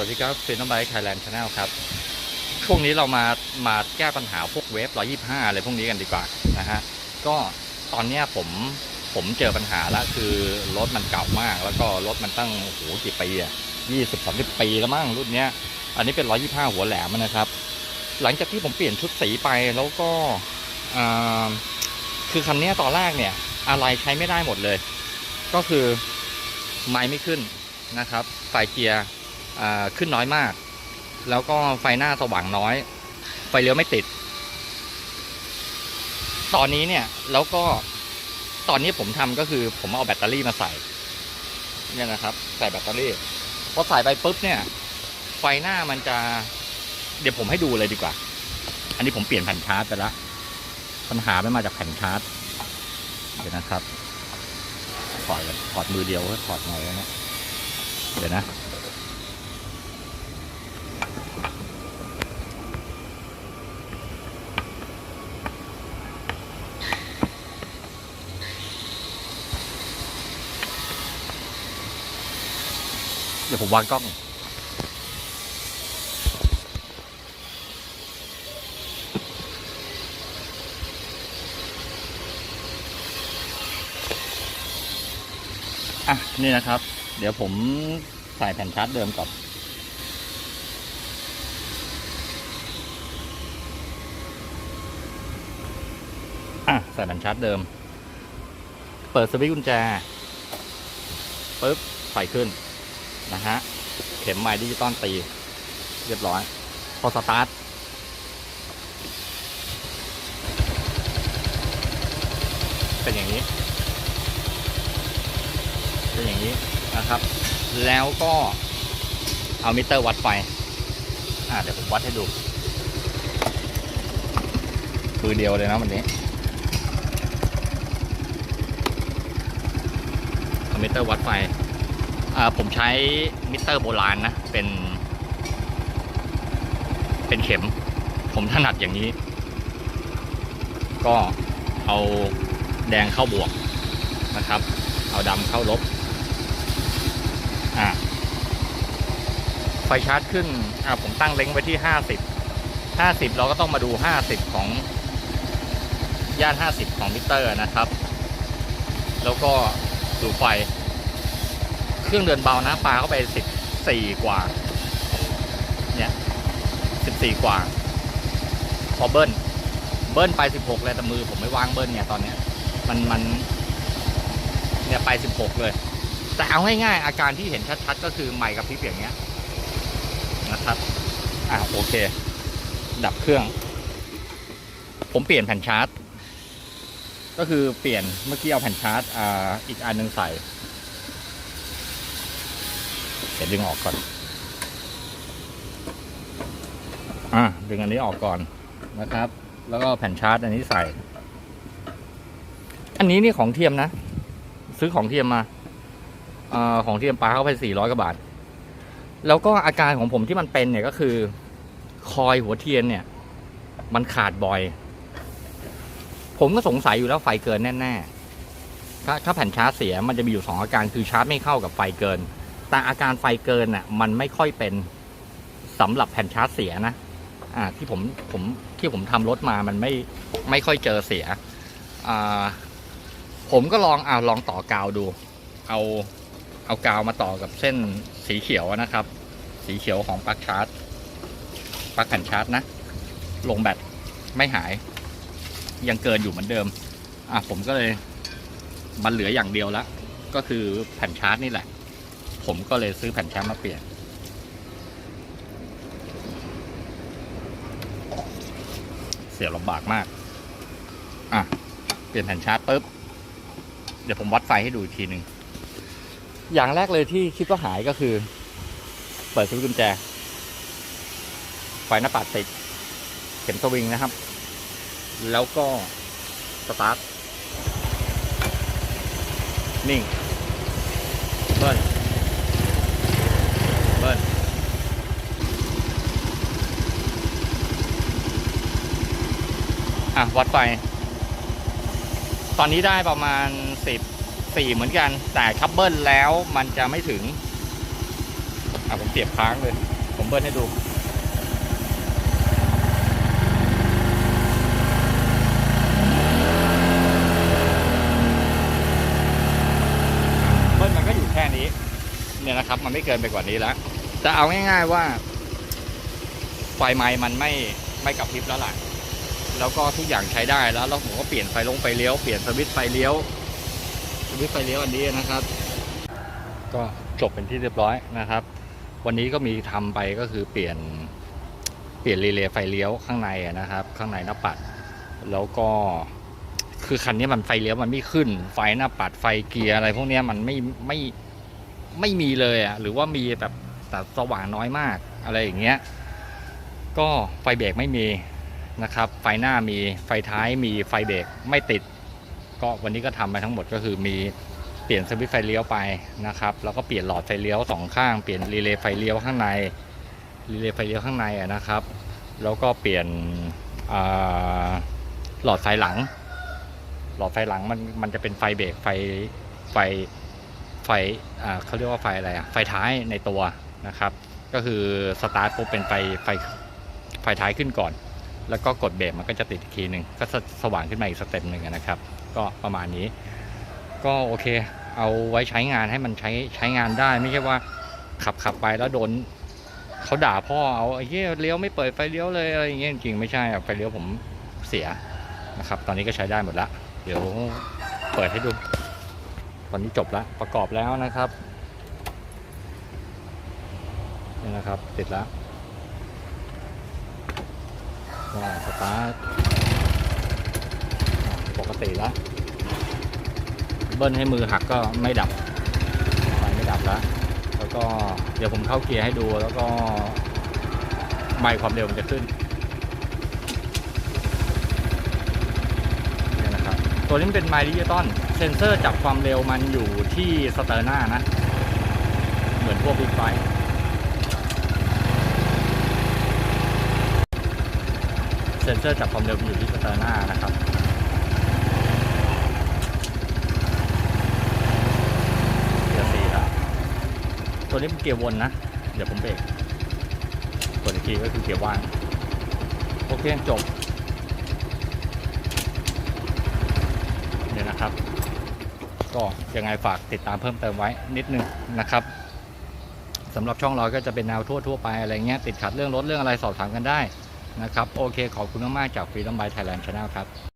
วัสดีครับฟินน้ำไบค์ไทยแลนด์ชาแนลครับ ช่วงนี้เรามามาแก้ปัญหาพวกเวฟ125 อะไรพวกนี้กันดีกว่านะฮะ ก็ตอนเนี้ยผมผมเจอปัญหาแล้วคือรถมันเก่ามาก แล้วก็รถมันตั้งโอ้โหกี่ปีอะยี่สิบสามสิบปีแล้วมั้งรุ่นเนี้ย อันนี้เป็น125 หัวแหลมนะครับ หลังจากที่ผมเปลี่ยนชุดสีไปแล้วก็คือคันนี้ตอนแรกเนี่ย อะไรใช้ไม่ได้หมดเลย ก็คือไม้ไม่ขึ้นนะครับไฟเกียร์ ขึ้นน้อยมาก แล้วก็ไฟหน้าสว่างน้อย ไฟเลี้ยวไม่ติด ตอนนี้เนี่ยแล้วก็ตอนนี้ผมทำก็คือผมเอาแบตเตอรี่มาใส่ เนี่ยนะครับ ใส่แบตเตอรี่พอใส่ไปปุ๊บเนี่ย ไฟหน้ามันจะ เดี๋ยวผมให้ดูเลยดีกว่า อันนี้ผมเปลี่ยนแผ่นชาร์จไปแล้วปัญหาไม่มาจากแผ่นชาร์จเดี๋ยวนะครับถอดกันถอดมือเดียวก็ถอดไงวะเนี่ยเดี๋ยวนะ เดี๋ยวผมวางกล้อง อะ นี่นะครับ เดี๋ยวผมใส่แผ่นชาร์จเดิมก่อนอะใส่แผ่นชาร์จเดิม เปิดสวิตช์กุญแจปุ๊บไฟขึ้น นะฮะ เข็มไม้ดิจิตอลตี เรียบร้อย พอสตาร์ท เป็นอย่างนี้ เป็นอย่างนี้นะครับ แล้วก็เอามิเตอร์วัดไฟ อ่าเดี๋ยวผมวัดให้ดู คือเดียวเลยนะวันนี้เอามิเตอร์วัดไฟ ผมใช้มิเตอร์โบราณนะ เป็น เป็นเข็ม ผมถนัดอย่างนี้ ก็เอาแดงเข้าบวกนะครับ เอาดำเข้าลบ อ่าไฟชาร์จขึ้น อ่าผมตั้งเล็งไว้ที่ห้าสิบห้าสิบเราก็ต้องมาดูห้าสิบของ ย่านห้าสิบของมิเตอร์นะครับ แล้วก็ดูไฟ เครื่องเดินเบานะปลาเข้าไปสิบสี่กว่า เนี่ยสิบสี่กว่า พอเบิ้ล เบิ้ลไปสิบหกเลยแต่มือผมไม่วางเบิ้ลเนี่ยตอนเนี้ย มันมัน เนี่ยไปสิบหกเลย แต่เอาง่ายๆอาการที่เห็นชัดๆก็คือไมค์กับพริบอย่างเงี้ยนะครับอ่าโอเค ดับเครื่อง ผมเปลี่ยนแผ่นชาร์จ ก็คือเปลี่ยนเมื่อกี้เอาแผ่นชาร์จอ่าอีกอันหนึ่งใส่ เดี๋ยวดึงออกก่อน อะดึงอันนี้ออกก่อนนะครับ แล้วก็แผ่นชาร์จอันนี้ใส่ อันนี้นี่ของเทียมนะ ซื้อของเทียมมาอาของเทียมปลาเข้าไปสี่ร้อยกว่าบาท แล้วก็อาการของผมที่มันเป็นเนี่ยก็คือ คอยหัวเทียนเนี่ย มันขาดบ่อย ผมก็สงสัยอยู่แล้วไฟเกินแน่ๆถ้าถ้าแผ่นชาร์จเสียมันจะมีอยู่สองอาการคือชาร์จไม่เข้ากับไฟเกิน แต่อาการไฟเกินน่ะมันไม่ค่อยเป็นสำหรับแผ่นชาร์จเสียนะอ่าที่ผมผมที่ผมทำรถมามันไม่ไม่ค่อยเจอเสียอ่าผมก็ลองอ่าลองต่อกาวดู เอาเอากาวมาต่อกับเส้นสีเขียวนะครับ สีเขียวของปลั๊กชาร์จปลั๊กแผ่นชาร์จนะ ลงแบตไม่หาย ยังเกินอยู่เหมือนเดิมอะผมก็เลยมันเหลืออย่างเดียวละก็คือแผ่นชาร์จนี่แหละ ผมก็เลยซื้อแผ่นชาร์จมาเปลี่ยน เสียลำบากมาก อะ เปลี่ยนแผ่นชาร์จปุ๊บ เดี๋ยวผมวัดไฟให้ดูอีกทีหนึ่ง อย่างแรกเลยที่คิดว่าหายก็คือ เปิดสวิตช์กุญแจ ไฟหน้าปัดติด เข็มสวิงนะครับ แล้วก็สตาร์ทนิ่งเบิ้ล เบิ้ล อะวัดไฟ ตอนนี้ได้ประมาณสิบสี่เหมือนกัน แต่คับเบิลแล้วมันจะไม่ถึง อะผมเสียบค้างเลย ผมเบิ้ลให้ดูเบิ้ลมันก็อยู่แค่นี้ เนี่ยนะครับ มันไม่เกินไปกว่านี้แล้วจะเอาง่าย ๆว่า ไฟไม้มันไม่ไม่กระพริบแล้วล่ะ แล้วก็ทุกอย่างใช้ได้แล้วแล้วผมก็เปลี่ยนไฟลงไฟเลี้ยวเปลี่ยนสวิตช์ไฟเลี้ยวสวิตช์ไฟเลี้ยวอันนี้นะครับ ก็จบเป็นที่เรียบร้อยนะครับ วันนี้ก็มีทำไปก็คือเปลี่ยนเปลี่ยนรีเลย์ไฟเลี้ยวข้างในนะครับ ข้างในหน้าปัด แล้วก็คือคันนี้มันไฟเลี้ยวมันไม่ขึ้น ไฟหน้าปัดไฟเกียร์อะไรพวกนี้มันไม่ไม่ไม่มีเลยอะหรือว่ามีแบบแต่สว่างน้อยมากอะไรอย่างเงี้ย ก็ไฟเบรกไม่มี นะครับ ไฟหน้ามีไฟท้ายมีไฟเบรกไม่ติด ก็วันนี้ก็ทำไปทั้งหมดก็คือมีเปลี่ยนสวิตช์ไฟเลี้ยวไปนะครับ แล้วก็เปลี่ยนหลอดไฟเลี้ยวสองข้าง เปลี่ยนรีเลย์ไฟเลี้ยวข้างใน รีเลย์ไฟเลี้ยวข้างในนะครับ แล้วก็เปลี่ยนหลอดไฟหลัง หลอดไฟหลังมันมันจะเป็นไฟเบรกไฟไฟไฟเขาเรียกว่าไฟอะไรอะไฟท้ายในตัวนะครับ ก็คือสตาร์ทปุ๊บเป็นไฟไฟไฟท้ายขึ้นก่อน แล้วก็กดเบรกมันก็จะติดอีกทีหนึ่งก็สว่างขึ้นมาอีกสเต็ปหนึ่งนะครับ ก็ประมาณนี้ ก็โอเค เอาไว้ใช้งานให้มันใช้ใช้งานได้ไม่ใช่ว่าขับขับไปแล้วโดนเขาด่าพ่อเอาไอ้เหี้ยเลี้ยวไม่เปิดไฟเลี้ยวเลยอะไรอย่างเงี้ยจริงไม่ใช่ไฟเลี้ยวผมเสียนะครับ ตอนนี้ก็ใช้ได้หมดละเดี๋ยวเปิดให้ดู ตอนนี้จบล้วประกอบแล้วนะครับนี่นะครับ ติดแล้ว ก็สตาร์ทปกติแล้วเบิ้ลให้มือหักก็ไม่ดับไฟไม่ดับแล้ว แล้วก็เดี๋ยวผมเข้าเกียร์ให้ดูแล้วก็ไม่ความเร็วมันจะขึ้นนี่นะครับ ตัวนี้เป็นไมล์ดิจิตอลเซนเซอร์จับความเร็วมันอยู่ที่สเตอร์หน้านะ เหมือนพวกบิ๊กไบค์ เซนเซอร์จับความเร็วอยู่ที่สเตอร์หน้านะครับเกียร์สี่แล้วตัวนี้เป็นเกียร์วนนะ เดี๋ยวผมเบรกกดอีกทีก็คือเกียร์ว่างโอเคจบเนี่ยนะครับ ก็ยังไงฝากติดตามเพิ่มเติมไว้นิดนึงนะครับสำหรับช่องเราก็จะเป็นแนวทั่วทั่วๆไปอะไรเงี้ยติดขัดเรื่องรถเรื่องอะไรสอบถามกันได้ นะครับ โอเคขอบคุณมากๆจากฟรีดอมบายไทยแลนด์ชาแนลครับ